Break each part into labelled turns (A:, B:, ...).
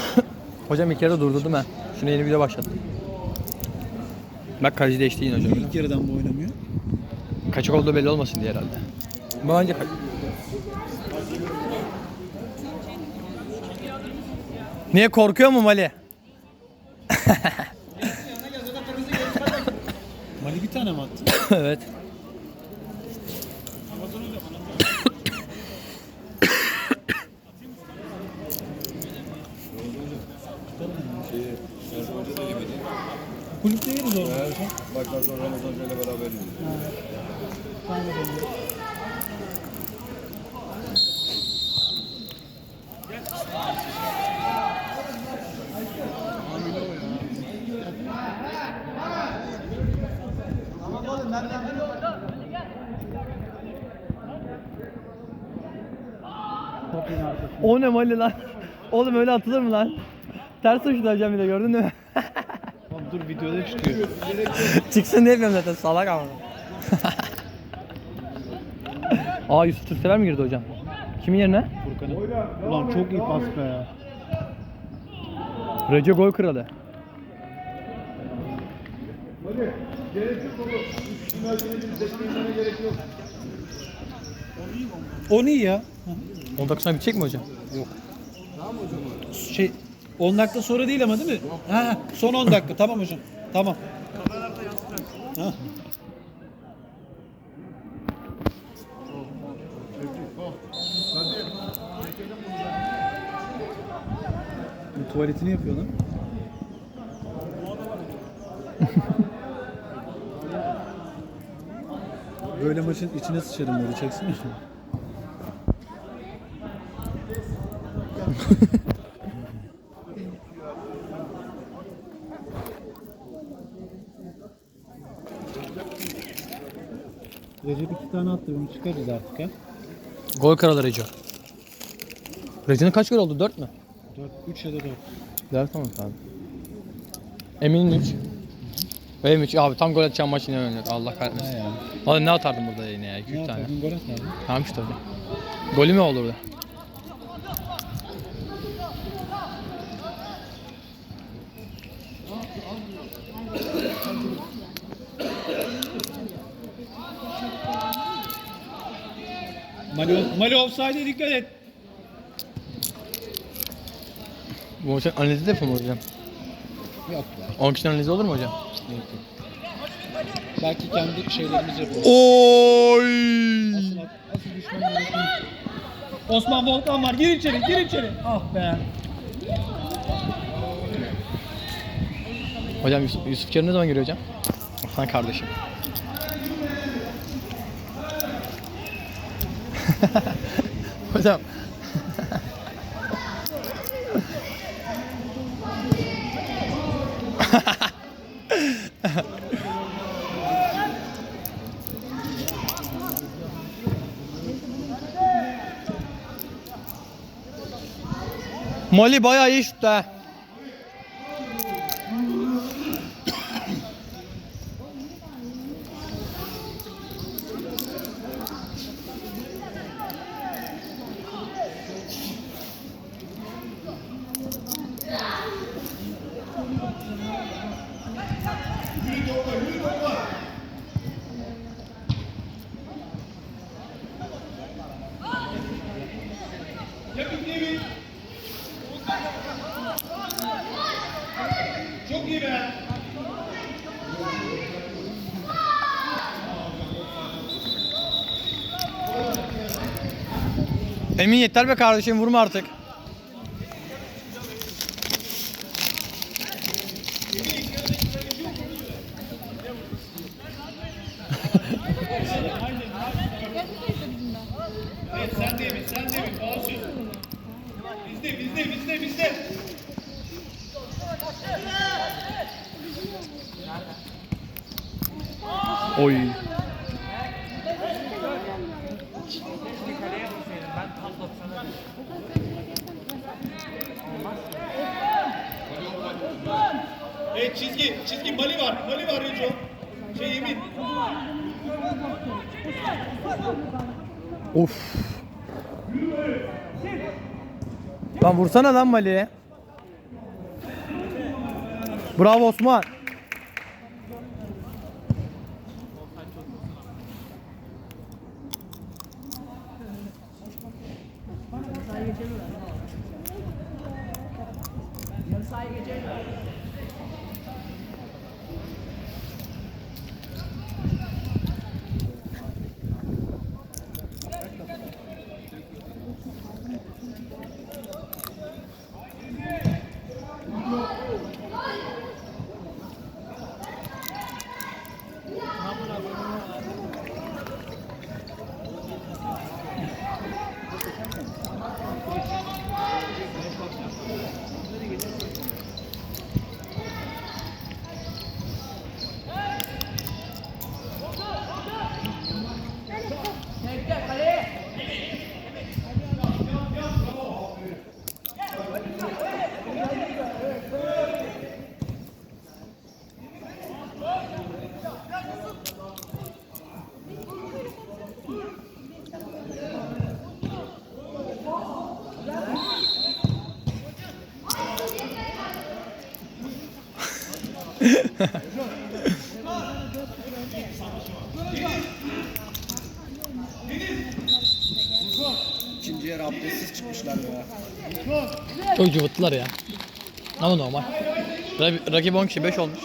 A: Hocam ilk yarıda durdurdum ben. Şuna yeni video başlattım. Bak kaleci değişti yine hocam.
B: İlk yarıdan bu oynamıyor.
A: Kaçak olduğu belli olmasın diye herhalde. Bu bence kaç... Niye korkuyor mu Mali?
B: Mali bir tane mi attı?
A: evet.
B: Kulüpte yeriz orada.
C: Bak az sonra Ramazan Hoca'yla beraber yürüdük.
A: O ne Mali lan? Oğlum öyle atılır mı lan? Ters uçtu hocam bir de gördün mü?
B: Abi dur videoda çıkıyor.
A: Çıksın diye yapıyorum zaten salak ama. Aa Yusuf Türksever mi girdi hocam? Kimin yerine?
B: Furkan'ın. Ulan çok iyi pas be.
A: Recep gol kralı.
B: O iyi ya.
A: 10 dakika sonra bitecek mi hocam?
B: Şey 10 dakika sonra değil ama değil mi? Ha, son 10 dakika. tamam hocam. Tamam. Ha. Bu tuvaletini yapıyor lan. Böyle maçın içine sıçarım böyle çeksene. Recep iki tane attı bunu çıkarız artık ha.
A: Gol kralı Reco. Reco'nun kaç gol oldu? 4 mü?
B: 4, 3 ya da 4.
A: 4 tamam abi. Emin'in 3. Benim 3 abi tam gol atacağım maç yine oynadık. Allah kahretmesin.
B: Ya?
A: Vallahi ne atardım burada yine ya 2
B: Ne
A: 3 tane.
B: Gol atardın.
A: Tamam işte hocam. Golü mü olurdu?
B: Mali, Mali offside'e dikkat et.
A: Bu maçın analizi de yapalım hocam.
B: Yok
A: 10 kişinin analizi olur mu hocam?
B: Belki kendi şeylerimizi yapalım.
A: Oy!
B: Asıl, asıl düşman. Osman Volkan var. Gir içeri, gir içeri. Ah be.
A: Hocam Yusuf, Yusuf Kerim ne zaman geliyor hocam? Aslan kardeşim. hocam. Mali bayağı iyi şut ha. Emin yeter be kardeşim vurma artık. Vursana lan Mali'ye. Bravo Osman. Cıvıttılar ya. Ama normal. Rakip, rakip 10 kişi 5 olmuş.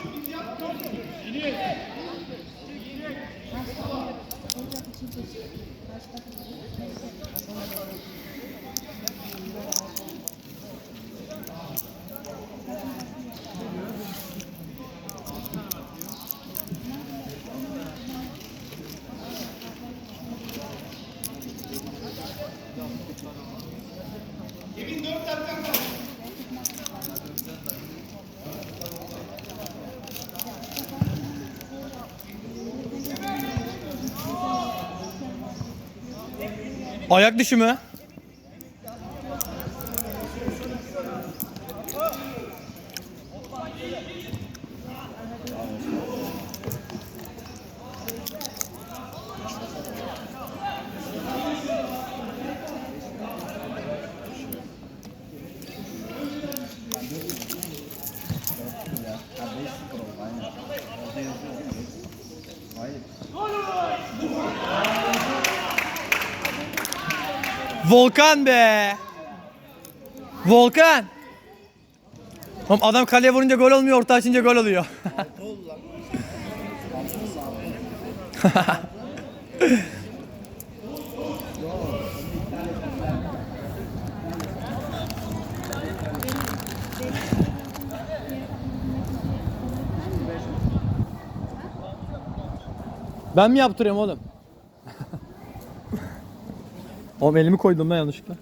A: Ayak dışı mı? Volkan be. Volkan. Oğlum adam kaleye vurunca gol olmuyor, orta açınca gol oluyor. ben mi yaptırıyorum oğlum? Oğlum elimi koydum ben yanlışlıkla.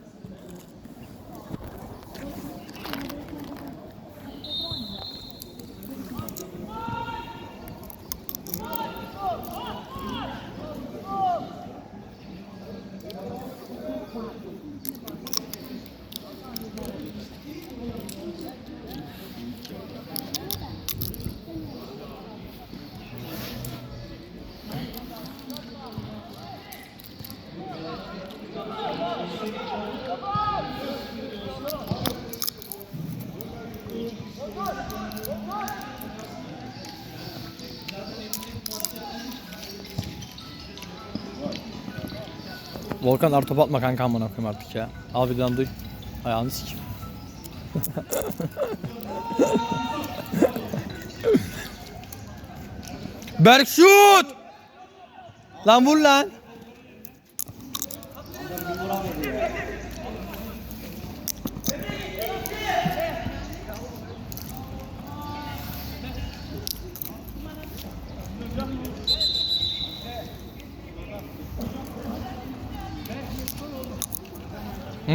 A: Volkan artı top atma kanka amına koyayım artık ya. Al bir duy. Ayağını sik. Berk şut! Lan vur lan.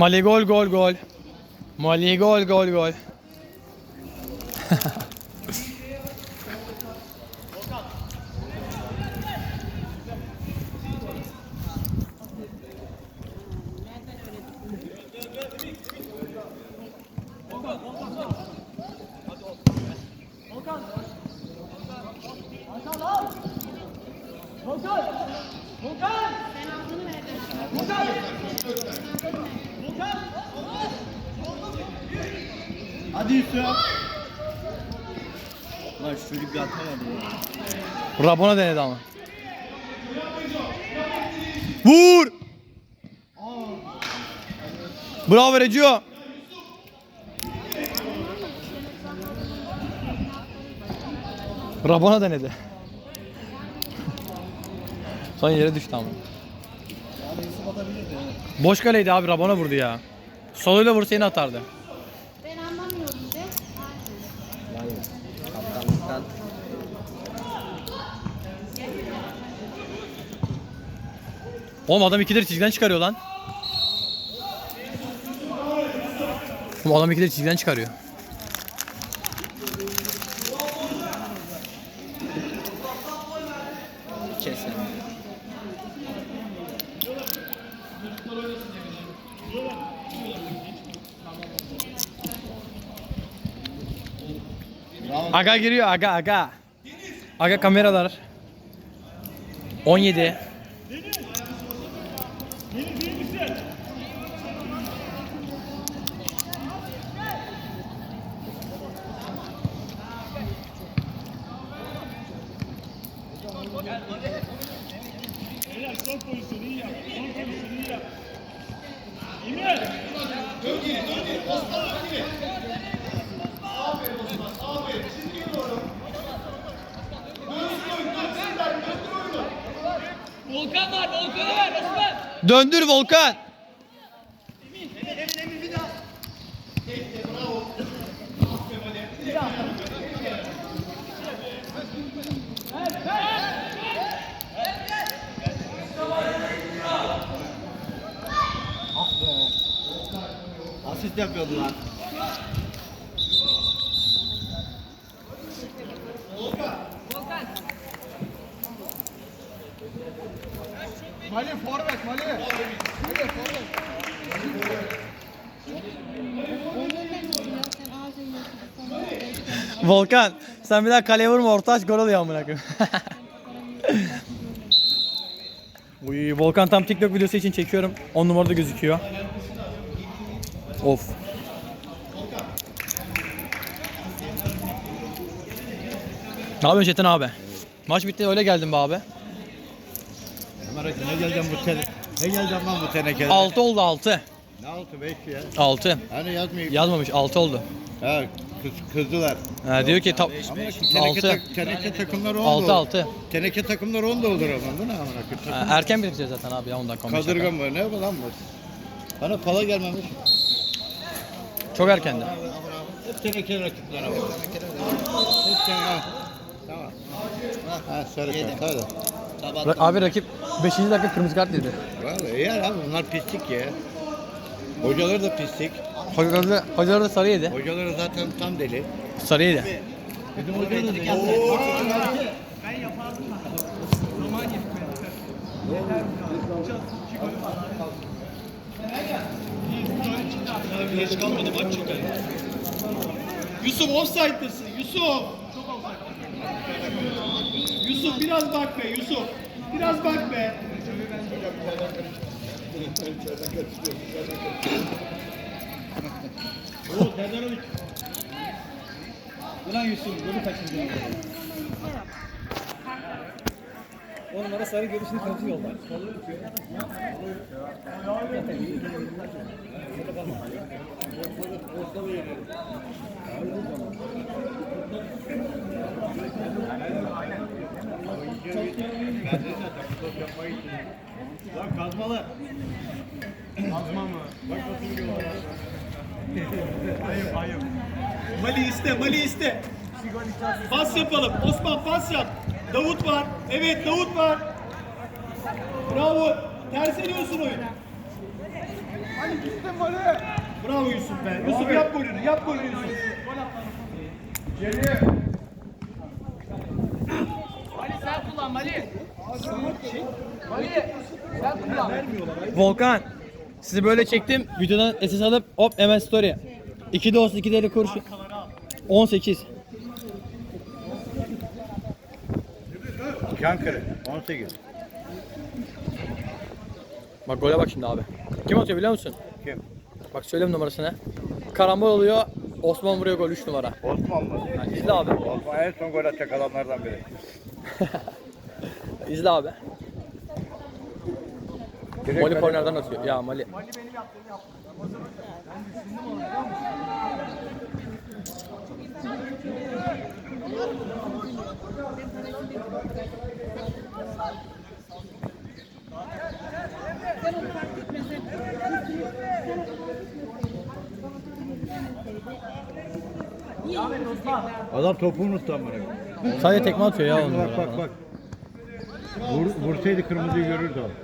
A: Mali gol gol gol. Mali gol gol gol. Rabona denedi ama. Vur! Bravo Recio. Rabona denedi. Son yere düştü ama. Boş kaleydi abi Rabona vurdu ya. Soluyla vursa yine atardı.
D: Ben anlamıyorum de. Aynen.
C: Kaptanlıktan.
A: Oğlum adam ikileri çizgiden çıkarıyor lan. Oğlum adam ikileri çizgiden çıkarıyor.
C: Kesin.
A: Aga giriyor aga aga. Aga kameralar. 17. Volkan.
C: Asist yapıyordu lan.
E: Mali forvet Mali.
D: Onlarla oluyor. Sen ağzını yiyorsun. Sana bekliyorum.
A: Volkan sen bir daha kaleye vurma orta aç gol oluyor amına koyayım. Uy, Volkan tam TikTok videosu için çekiyorum. 10 numarada gözüküyor. Of. Ne yapıyorsun Çetin abi? Maç bitti öyle geldim be abi.
C: Ömer Akın ne geleceğim bu tene? Ne geleceğim lan bu tenekede?
A: 6 oldu 6.
C: Ne altı beş ya?
A: 6.
C: Hani yazmayayım.
A: Yazmamış 6 oldu.
C: Ha kız, kızdılar.
A: Ha, diyor ki ta-
C: Ama teneke,
A: Altı.
C: tak, teneke takımları 10
A: 6 6.
C: Teneke takımları 10 doldur ama değil mi amına koyayım?
A: Ha, erken bitireceğiz zaten abi ya 10 dakika 15 dakika.
C: Kadırga mı? Ne bu lan bu? Bana pala gelmemiş.
A: Çok erkendi.
C: Hep teneke rakipler ama. Hep teneke. Ha, Tamam. Ha sarı kart hadi.
A: Ra- abi rakip 5. dakika kırmızı kart dedi.
C: Vallahi iyi abi bunlar pislik ya. Hocaları da pislik.
A: Hocaları, hocaları da sarı yedi.
C: Hocaları zaten tam deli.
A: Sarı yedi.
C: Bizim hocaları da deli.
E: Geç kalmadı maç çok iyi. Yusuf offside'dırsın Yusuf. Yusuf biraz bak be Yusuf. Biraz bak be. Oo Serdar Ulan Yusuf golü kaçırdın. Onlara sarı görüşünü katıyorlar. Lan kazmalı. Kazma mı? Bak nasıl yiyorlar. Ayıp ayıp. Mali iste, Mali iste. Pas yapalım. Osman pas yap. Davut var. Evet Davut var. Bravo. Terseliyorsun oyunu. Hadi gittin Mali. Bravo Yusuf be. Yusuf yap golünü. Yap golünü Yusuf. Geriye.
A: Volkan. Sizi böyle çektim. Videodan SS alıp hop hemen story. 2 de olsun 2 de eli kurşun. 18.
C: Çankırı 18.
A: Bak gole bak şimdi abi. Kim atıyor biliyor musun?
C: Kim?
A: Bak söyleyeyim numarasını. Karambol oluyor. Osman vuruyor gol 3 numara.
F: Osman mı?
A: Ha, izle abi.
F: Osman en son gol atacak adamlardan biri.
A: İzle abi. Mali kornerden atıyor. Ya Mali.
C: Sen onu fark etmesen. Sen onu
F: Adam topu unuttu amına.
A: Sadece tekme atıyor ya onu.
F: Bak bak bak. Vur, vursaydı kırmızıyı görürdü o.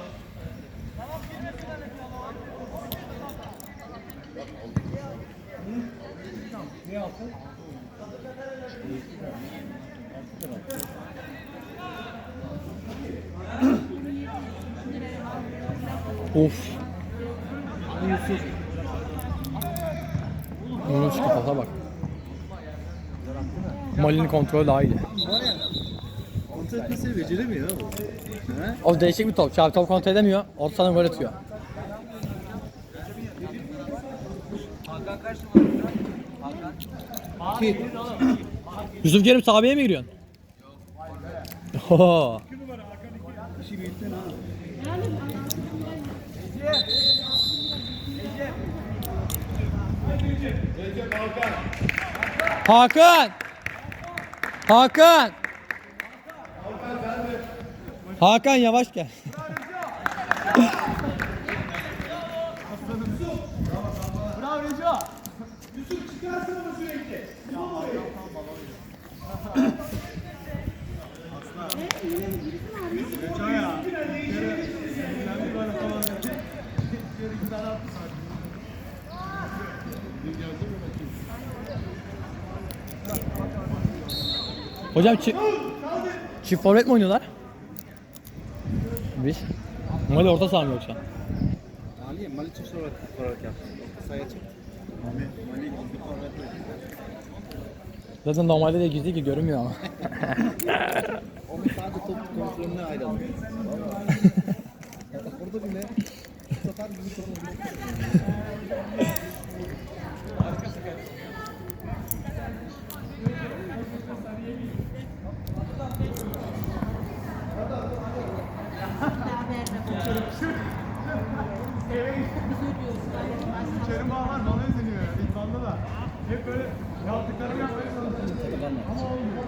F: Offside.
A: Of. Yunus kafasa bak. Mali'nin kontrolü daha iyi.
E: Kontrol etmesini beceremiyor ha bu.
A: O değişik bir top. Çarpı top kontrol edemiyor. Orta sahadan gol atıyor. Yusuf Kerim sahabeye mi giriyorsun? Hakan! Hakan! Hakan yavaş gel.
E: Bravo Reco. Yusuf çıkarsın onu sürekli. Reco ya.
A: Hocam çift, çift forvet mi oynuyorlar? Biz. Mali orta saha mı yoksa?
F: Ali Mali çok sonra olarak yaptı. Sayı çıktı.
A: Zaten normalde de gizli ki görünmüyor ama.
F: Onun sadece top kontrolüne ayrıldı. Burada bile bu sefer bizi çok
E: Kerim Bağ var bana izleniyor ya. İdmanda da. Hep böyle yaptıklarımı yapmaya çalışıyorum. Ama olmuyor.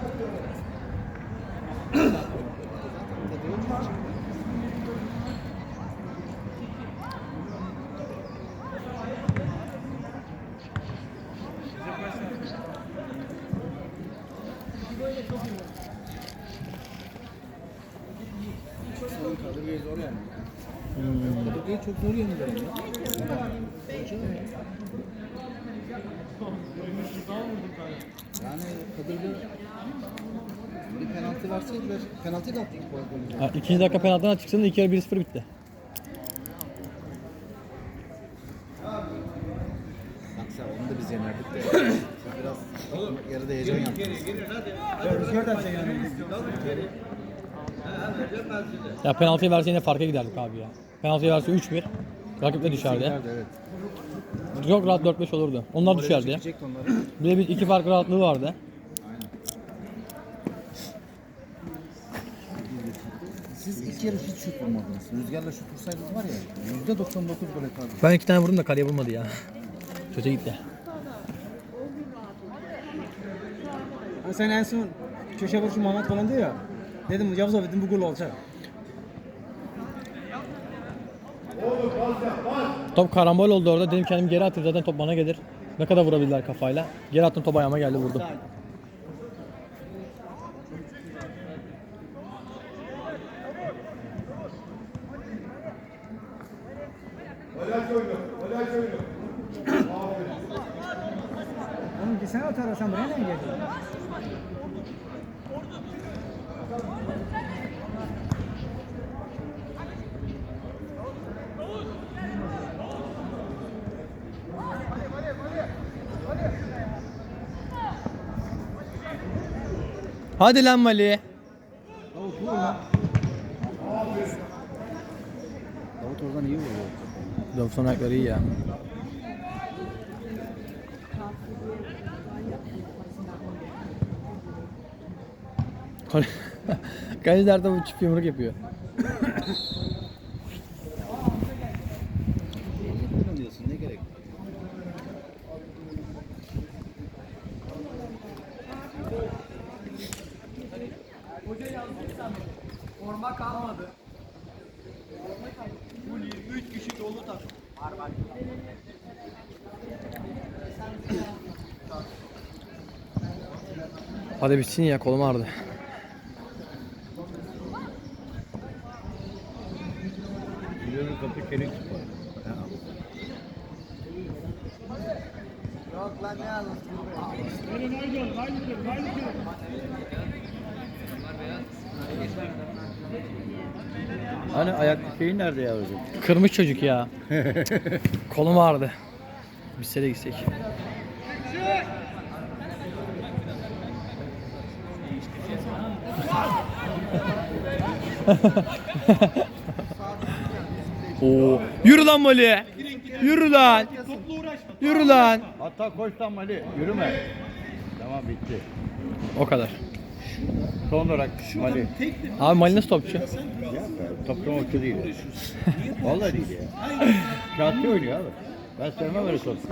F: Kadırgayı zor yani. Kadırgayı çok zor yendiler ama. Yani Kadırga bir penaltı verseydiler, penaltı da attık bu arada.
A: Ha, ikinci dakika penaltıdan çıksın da ilk yarı 1-0 bitti.
F: Bak sen onu da biz yenerdik de. Siz biraz yarıda heyecan yaptınız.
A: Ya penaltıyı verse yine farka giderdik abi ya. Penaltıyı verse 3-1. Rakip de düşerdi.
F: Evet.
A: Çok rahat 4-5 olurdu. Onlar düşerdi. Bir de bir iki fark rahatlığı vardı.
F: Siz ilk yarı hiç şut vurmadınız. Rüzgarla şut vursaydınız var ya yüzde 99 gol atardınız.
A: Ben iki tane vurdum da kaleye vurmadı ya. Kötü gitti.
B: Sen en son köşe vuruşu Muhammed falan diyor ya. Dedim Yavuz abi dedim bu gol olacak.
A: Top karambol oldu orada. Dedim kendimi geri atayım zaten top bana gelir. Ne kadar vurabilirler kafayla. Geri attım top ayağıma geldi vurdum. Hadi lan Mali.
B: Davut vur lan. Davut oradan iyi vuruyor.
A: Davut'un ayakları iyi ya. Kaleciler de bu çift yumruk yapıyor.
C: diyorsun ne gerek?
A: Forma kalmadı. Bu 23 kişi dolu takım. Var var. Hadi bitsin ya kolum ağrıdı.
C: Biliyorum kapı çelik. Hani ayak şeyin nerede yavrucuğum?
A: Kırmış çocuk ya. kolum ağrıdı. Biz de gitsek. Oo. Yürü lan Mali. Yürü lan. Yürü lan.
C: Hatta koş lan Mali, yürüme. Tamam bitti.
A: O kadar.
C: Son olarak Mali.
A: Abi Mali nasıl topçu?
C: Ya be, toplam okçu değil. Vallahi değil ya. Kağıtçı oynuyor abi. Ben sevmem öyle topçu.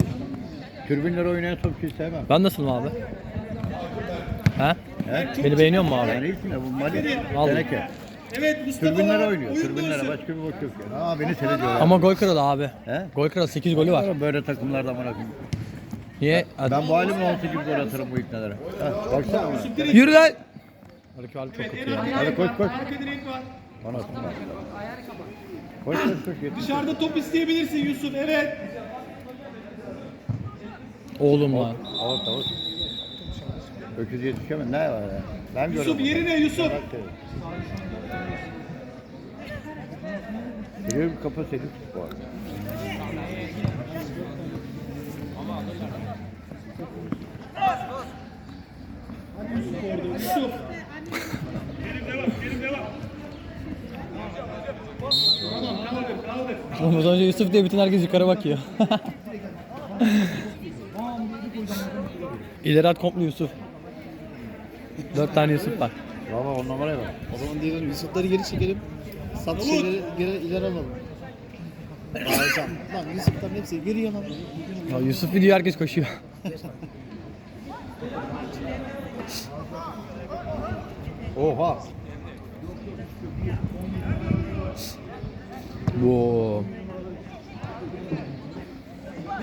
C: Türbinlere oynayan topçuyu sevmem.
A: Ben nasılım abi? Ha?
C: He?
A: Beni beğeniyor musun abi?
C: Yani mi? Bu Mali
A: Vallahi.
C: teneke.
E: Evet Mustafa
C: Türbinlere
E: var.
C: oynuyor.
E: Dönsün.
C: başka bir boş yok ya. Aa beni seyrediyor.
A: Ama gol kralı abi.
C: He?
A: Gol kralı 8 golü var.
C: Böyle takımlarda bana koyayım.
A: Niye?
C: Ben bu halimle 18 gol atarım bu ipnelere. Ha, baksana bana.
A: Yürü lan. Haluk abi çok kötü ya.
C: Hadi koş koş.
E: Arka direk var.
C: Bana atma. Koş koş koş. yetiş.
E: Dışarıda top isteyebilirsin Yusuf. Evet.
A: Oğlum lan.
C: Avut avut. Öküz yetişemez. Ne var ya? Ben
E: Yusuf
C: görüyorum.
E: yerine Yusuf.
C: Biliyor bir kafa sekiz bu arada.
E: Yusuf. Tamam kaldır kaldır.
A: Oğlum az önce Yusuf diye bütün herkes yukarı bakıyor. İleri at komple Yusuf. Dört tane Yusuf var.
C: Valla on numaraya bak.
F: O zaman diyelim Yusuf'ları geri çekelim. Sat şeyleri geri ileri alalım. Hocam. Lan Yusuf'ların hepsi geri alalım.
A: Ya Yusuf gidiyor herkes koşuyor.
C: Oha.
A: Bu.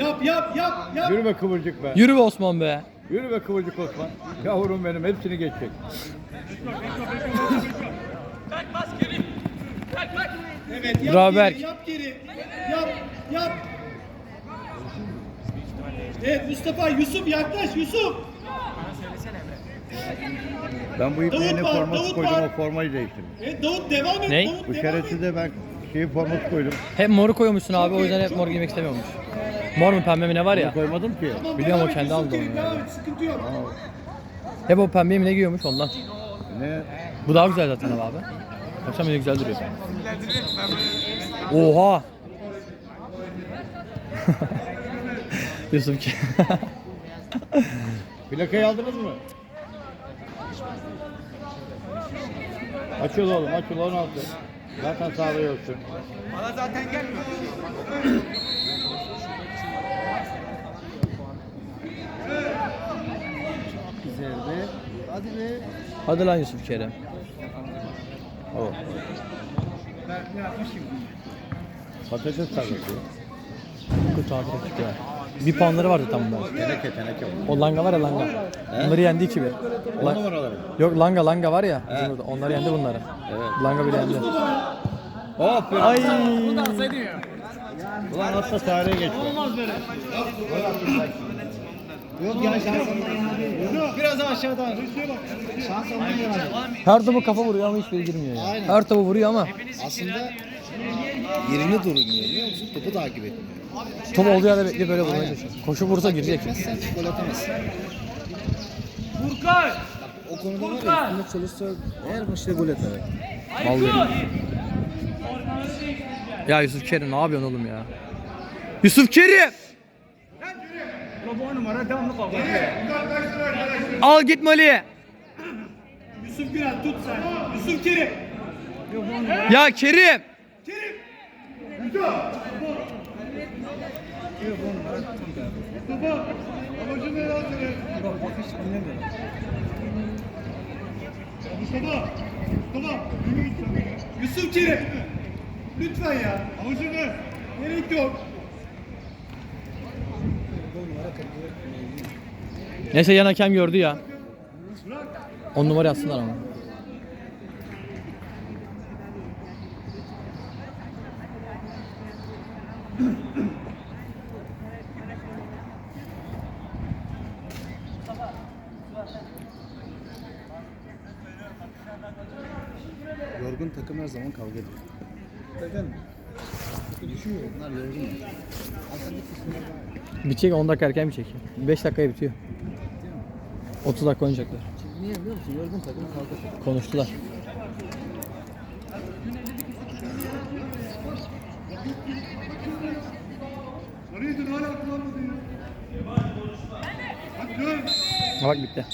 E: Yap yap yap yap.
C: Yürü be kıvırcık be.
A: Yürü be Osman be.
C: Yürü be kıvırcık Osman. Yavrum benim hepsini geçecek.
E: Evet yap
A: Robert.
E: geri yap geri. Yap yap. Evet Mustafa Yusuf yaklaş Yusuf.
C: Ben bu ne
E: Davut var,
C: forması
E: Davut
C: koydum
E: var.
C: o formayı değiştirdim.
E: Evet Davut devam et.
A: Ney?
E: Davut
C: Bu
E: devam
C: şerefsiz de ben şeyin forması koydum.
A: Hep moru koymuşsun abi o yüzden hep mor giymek istemiyormuş. Mor mu pembe mi ne var ya?
C: Koymadım ki.
E: Tamam,
A: Biliyorum, o kendi aldı onu
E: Devam et sıkıntı yok.
A: Hep o pembe mi ne giyiyormuş ondan.
C: Ne?
A: Bu daha güzel zaten abi. Baksana böyle güzel duruyor. Oha. Yusuf ki.
C: Plakayı aldınız mı? Açıl oğlum açıl 16. Zaten sağda yoksun.
F: Güzel be. Hadi be.
A: Hadi lan Yusuf Kerem.
C: O. Patates tarlası.
A: Kötü abi rakip ya. Bir puanları vardı tam bunlar.
C: Teneke teneke bu.
A: O langa var ya langa. Onları yendi 2-1.
C: On
A: La-
C: numaraları.
A: Yok langa langa var ya. bizim burada. Onları yendi bunları.
C: Evet.
A: Langa bile yendi.
C: Aferin.
A: Ay.
C: Ulan hatta tarihe geçme.
F: Yok ya şansından yana değil. Biraz daha aşağıdan. Şansından yana.
A: Her topu kafa vuruyor ama hiçbiri girmiyor ya.
F: Aynen.
A: Her topu vuruyor ama
F: Aslında yerini durmuyor biliyor musun? Topu takip etmiyor.
A: top olduğu yerde bekliyor böyle vurmaya çalışıyor. Koşu vursa girecek.
F: Etmezsen gol atamazsın.
B: Furkan!
F: O konuda var ya üstünde çalışsa eğer maçta gol atar.
A: Vallahi. Ya Yusuf Kerim ne yapıyorsun oğlum ya? Yusuf Kerim!
B: Bu numara devamlı kavga.
A: Al git Mali.
E: Yusuf Güran tut sen. Yusuf Kerim.
A: Ya Kerim!
B: Bak bak hiç dinlemiyorum.
E: Mustafa. Mustafa. Yusuf Kerim. Lütfen ya. Avucunu. Gerek yok.
A: Neyse yan hakem gördü ya. 10 numara atsınlar ama.
F: Yorgun takım her zaman kavga ediyor.
B: Neden?
F: Bunlar yorgun ya.
A: Bitecek 10 dakika erken bitecek. 5 dakikaya bitiyor. 30 dakika oynayacaklar.
F: Niye biliyor musun? Yorgun takım ediyor.
A: Konuştular. Bak bitti.